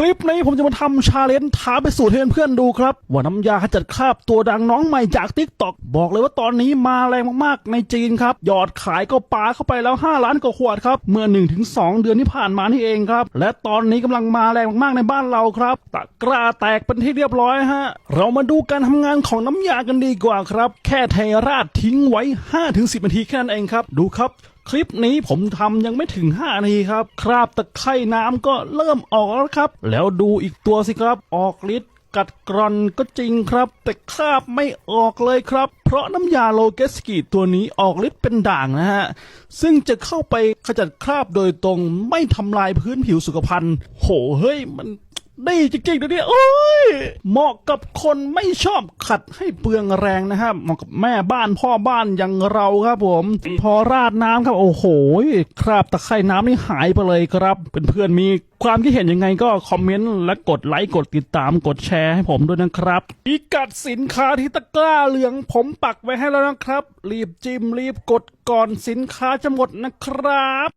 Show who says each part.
Speaker 1: คลิปนี้ผมจะมาทำชาเลนจ์ท้าไปสูตรให้เพื่อนๆดูครับ ว่าน้ำยาขจัดคราบตัวดังน้องใหม่จากทิกตอกบอกเลยว่าตอนนี้มาแรงมากๆในจีนครับ ยอดขายก็ปาเข้าไปแล้ว 5 ล้านกว่าขวดครับ เมื่อ 1-2 เดือนที่ผ่านมานี่เองครับ และตอนนี้กำลังมาแรงมากๆในบ้านเราครับตะกร้าแตกเป็นที่เรียบร้อยฮะเรามาดูการทำงานของน้ำยากันดีกว่าครับ แค่เทราดทิ้งไว้ 5-10นาทีแค่นั้นเองครับ ดูครับ คลิปนี้ผมทำยังไม่ถึง 5 นาทีครับ คราบตะไคร่น้ำก็เริ่มออกแล้วครับ แล้วดูอีกตัวสิครับ ออกฤทธิ์กัดกร่อนก็จริงครับ แต่คราบไม่ออกเลยครับ เพราะน้ำยาโลเกสกิตัวนี้ออกฤทธิ์เป็นด่างนะฮะ ซึ่งจะเข้าไปขจัดคราบโดยตรงไม่ทำลายพื้นผิวสุขภัณฑ์ โหเฮ้ยมัน ดีจริงๆนะเนี่ยโอ้ยเหมาะกับคนไม่ชอบขัดให้เปลืองแรงนะครับเหมาะกับแม่บ้านพ่อบ้านอย่างเราครับผม พอราดน้ำครับโอ้โหคราบตะไคร่น้ำนี่หายไปเลยครับเพื่อนๆมีความคิดเห็นยังไงก็คอมเมนต์และกดไลค์กดติดตามกดแชร์ให้ผมด้วยนะครับพิกัดสินค้าที่ตะกร้าเหลืองผมปักไว้ให้แล้วนะครับ รีบจิ้มรีบกดก่อนสินค้าจะหมดนะครับ